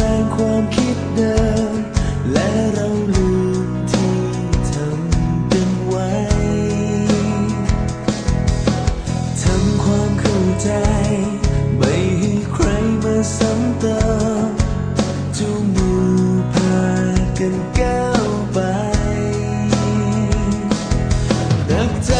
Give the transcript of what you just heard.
แปลงความคิดเดิม และเราลืมที่ทำกันไว้ ทำความเข้าใจ ไม่ให้ใครมาซ้ำเติมจูงมือพากันก้าวไป นักใจ